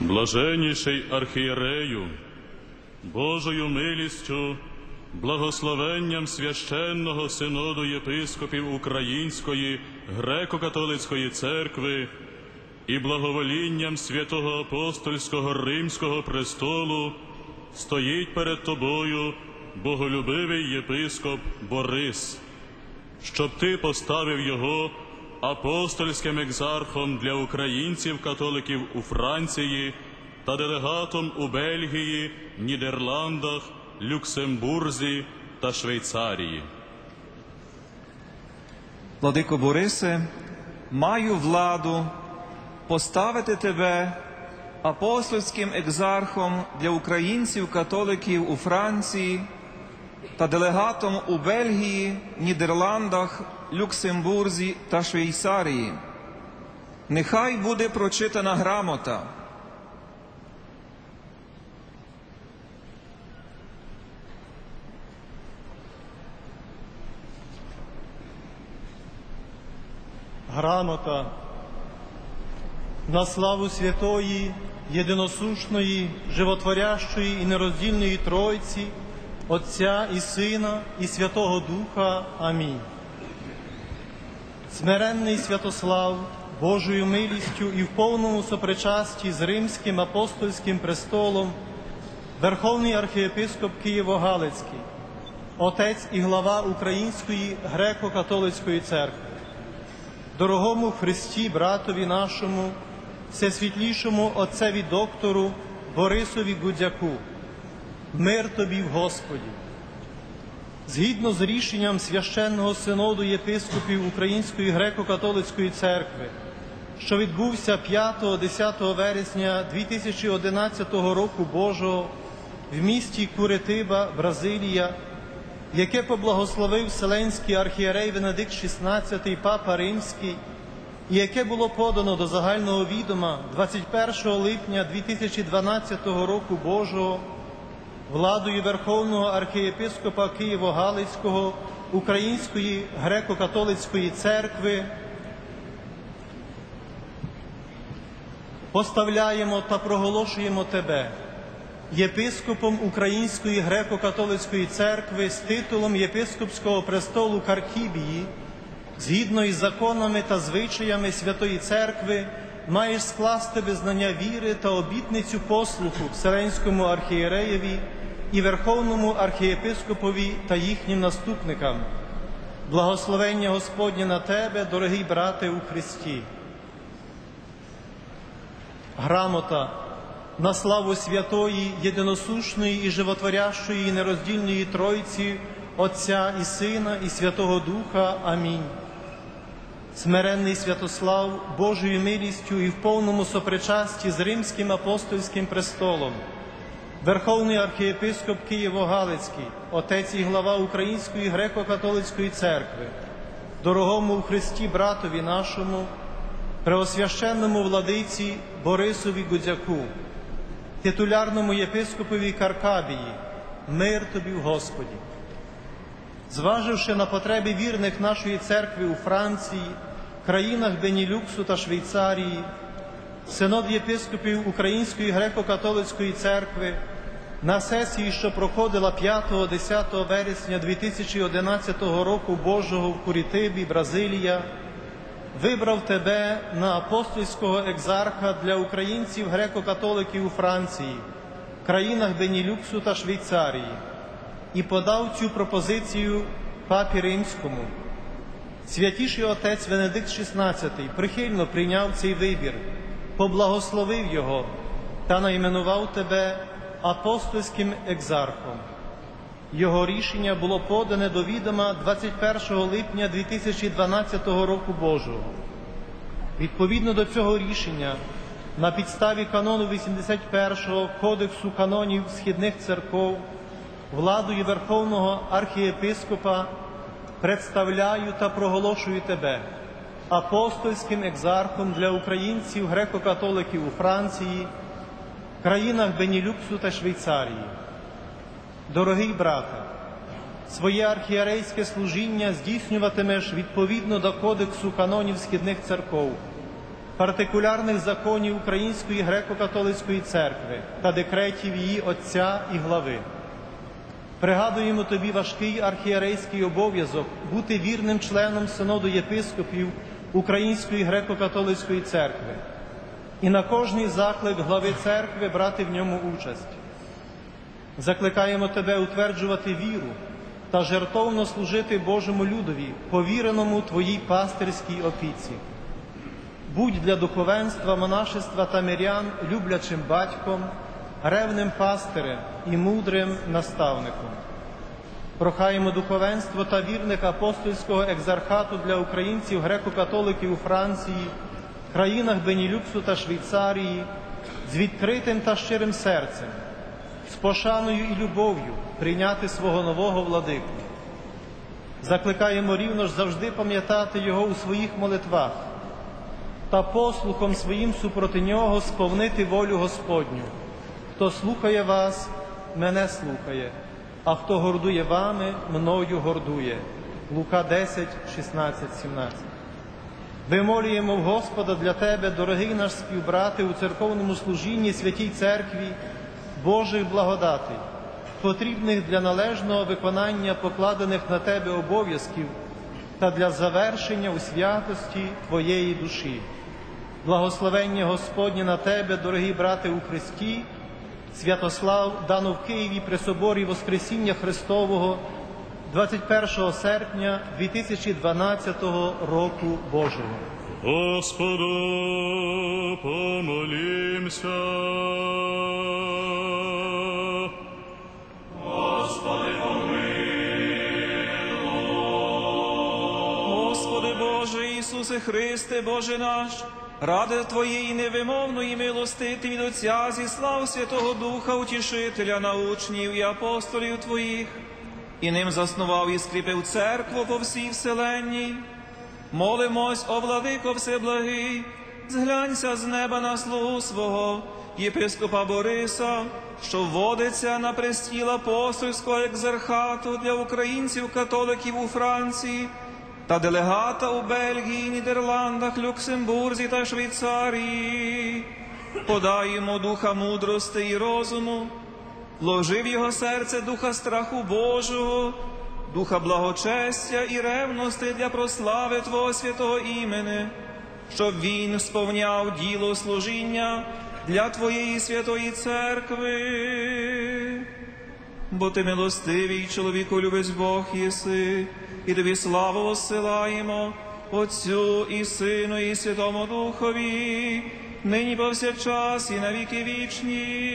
Блаженніший архієрею, Божою милістю, благословенням священного синоду єпископів Української греко-католицької церкви і благоволінням святого апостольського Римського престолу стоїть перед тобою боголюбивий єпископ Борис, щоб ти поставив його апостольським екзархом для українців-католиків у Франції та делегатом у Бельгії, Нідерландах, Люксембурзі та Швейцарії. Владико Борисе, маю владу поставити тебе апостольським екзархом для українців-католиків у Франції та делегатом у Бельгії, Нідерландах, Люксембурзі та Швейцарії. Нехай буде прочитана грамота. Грамота на славу святої, єдиносушної, животворящої і нероздільної Тройці, Отця і Сина, і Святого Духа. Амінь. Смиренний Святослав, Божою милістю і в повному сопричасті з Римським апостольським престолом, Верховний архієпископ Києво-Галицький, отець і глава Української греко-католицької церкви дорогому Христі, братові нашому, всесвітлішому отцеві доктору Борисові Гудзяку, мир тобі в Господі. Згідно з рішенням священного синоду єпископів Української греко-католицької церкви, що відбувся 5-10 вересня 2011 року Божого в місті Куритиба, Бразилія, яке поблагословив Вселенський архієрей Венедикт XVI Папа Римський, і яке було подано до загального відома 21 липня 2012 року Божого владою Верховного архієпископа Києво-Галицького Української греко-католицької церкви. Поставляємо та проголошуємо тебе єпископом Української греко-католицької церкви з титулом єпископського престолу Каркібії, згідно із законами та звичаями Святої Церкви, маєш скласти визнання віри та обітницю послуху Вселенському архієреєві і Верховному архієпископові та їхнім наступникам. Благословення Господнє на тебе, дорогий брате у Христі. Грамота на славу святої, єдиносушної і животворящої і нероздільної Тройці, Отця і Сина, і Святого Духа. Амінь. Смиренний Святослав, Божою милістю і в повному сопричасті з Римським апостольським престолом, Верховний архієпископ Києво-Галицький, отець і глава Української греко-католицької церкви, дорогому у Христі братові нашому, преосвященному владиці Борисові Гудзяку, титулярному єпископові Каркабії, мир тобі в Господі. Зваживши на потреби вірних нашої церкви у Франції, країнах Бенілюксу та Швейцарії, синод єпископів Української греко-католицької церкви на сесії, що проходила 5-10 вересня 2011 року Божого в Курітибі, Бразилія, вибрав тебе на апостольського екзарха для українців греко-католиків у Франції, країнах Бенілюксу та Швейцарії і подав цю пропозицію папі римському. Святіший отець Венедикт XVI прихильно прийняв цей вибір, поблагословив його та найменував тебе апостольським екзархом. Його рішення було подане до відома 21 липня 2012 року Божого. Відповідно до цього рішення, на підставі канону 81 Кодексу канонів східних церков, владою Верховного архієпископа представляю та проголошую тебе апостольським екзархом для українців греко-католиків у Франції, країнах Бенілюксу та Швейцарії. Дорогий брате, своє архієрейське служіння здійснюватимеш відповідно до Кодексу канонів східних церков, партикулярних законів Української греко-католицької церкви та декретів її отця і глави. Пригадуємо тобі важкий архієрейський обов'язок бути вірним членом синоду єпископів Української греко-католицької церкви і на кожний заклик глави церкви брати в ньому участь. Закликаємо тебе утверджувати віру та жертовно служити Божому людові, повіреному твоїй пастирській опіці. Будь для духовенства, монашества та мирян люблячим батьком, ревним пастирем і мудрим наставником. Прохаємо духовенство та вірних апостольського екзархату для українців греко-католиків у Франції, країнах Бенілюксу та Швейцарії з відкритим та щирим серцем, з пошаною і любов'ю прийняти свого нового владику. Закликаємо рівно ж завжди пам'ятати Його у своїх молитвах та послухом своїм супроти нього сповнити волю Господню. Хто слухає вас, мене слухає, а хто гордує вами, мною гордує. Лука 10, 16, 17. Вимолюємо в Господа для тебе, дорогий наш співбрати, у церковному служінні святій церкві Божих благодатей, потрібних для належного виконання покладених на тебе обов'язків та для завершення у святості Твоєї душі. Благословення Господнє на тебе, дорогі брати у Христі, Святослав дано в Києві при соборі Воскресіння Христового 21 серпня 2012 року Божого. Господу помолімся. Господи Боже Ісусе Христе, Боже наш, ради Твоєї невимовної милости Ти від Отця зіслав Святого Духа, Утішителя, научнів і апостолів Твоїх, і ним заснував і скріпив церкву по всій вселенній. Молимось, о владико Всеблагий, зглянься з неба на слугу свого, єпископа Бориса, що вводиться на престіл апостольського екзархату для українців-католиків у Франції та делегата у Бельгії, Нідерландах, Люксембурзі та Швейцарії. Подай йому духа мудрости і розуму, вложи в його серце духа страху Божого, духа благочестя і ревності для прослави Твого святого імени, щоб він сповняв діло служіння для Твоєї святої церкви. Бо ти милостивий, чоловіку любець Бог єси, і тобі славу осилаємо, Отцю і Сину, і Святому Духові, нині повсякчас і на віки вічні.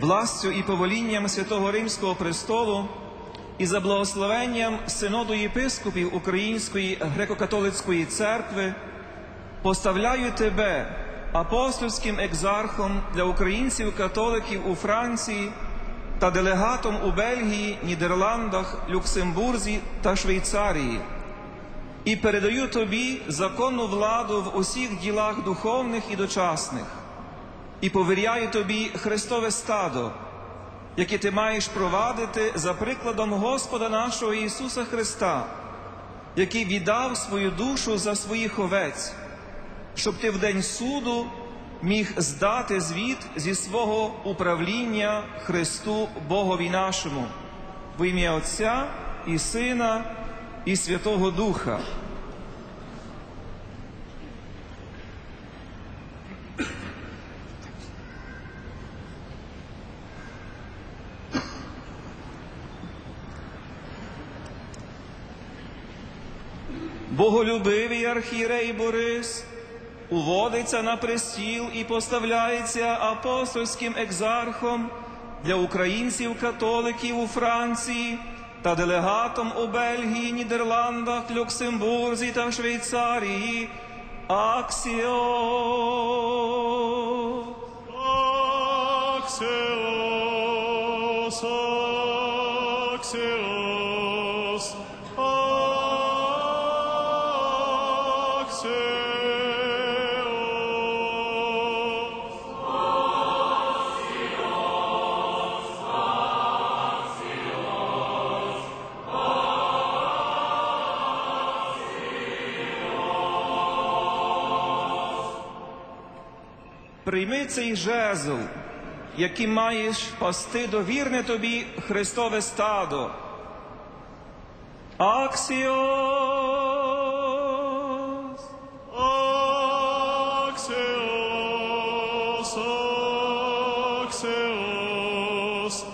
Властю і поволінням Святого Римського престолу і за благословенням синоду єпископів Української греко-католицької церкви поставляю тебе апостольським екзархом для українців-католиків у Франції та делегатом у Бельгії, Нідерландах, Люксембурзі та Швейцарії. І передаю тобі законну владу в усіх ділах духовних і дочасних, і повіряю тобі Христове стадо, яке ти маєш провадити за прикладом Господа нашого Ісуса Христа, який віддав свою душу за своїх овець, щоб ти в день суду міг здати звіт зі свого управління Христу Богові нашому, в ім'я Отця і Сина і Святого Духа. Боголюбивий архієрей Борис уводиться на престіл і поставляється апостольським екзархом для українців-католиків у Франції та делегатом у Бельгії, Нідерландах, Люксембурзі та Швейцарії. Аксіо. Аксіос, Аксіос, Аксіос. Прийми цей жезл, яким маєш пасти довірне тобі Христове стадо. Аксіос! Аксіос! Аксеос,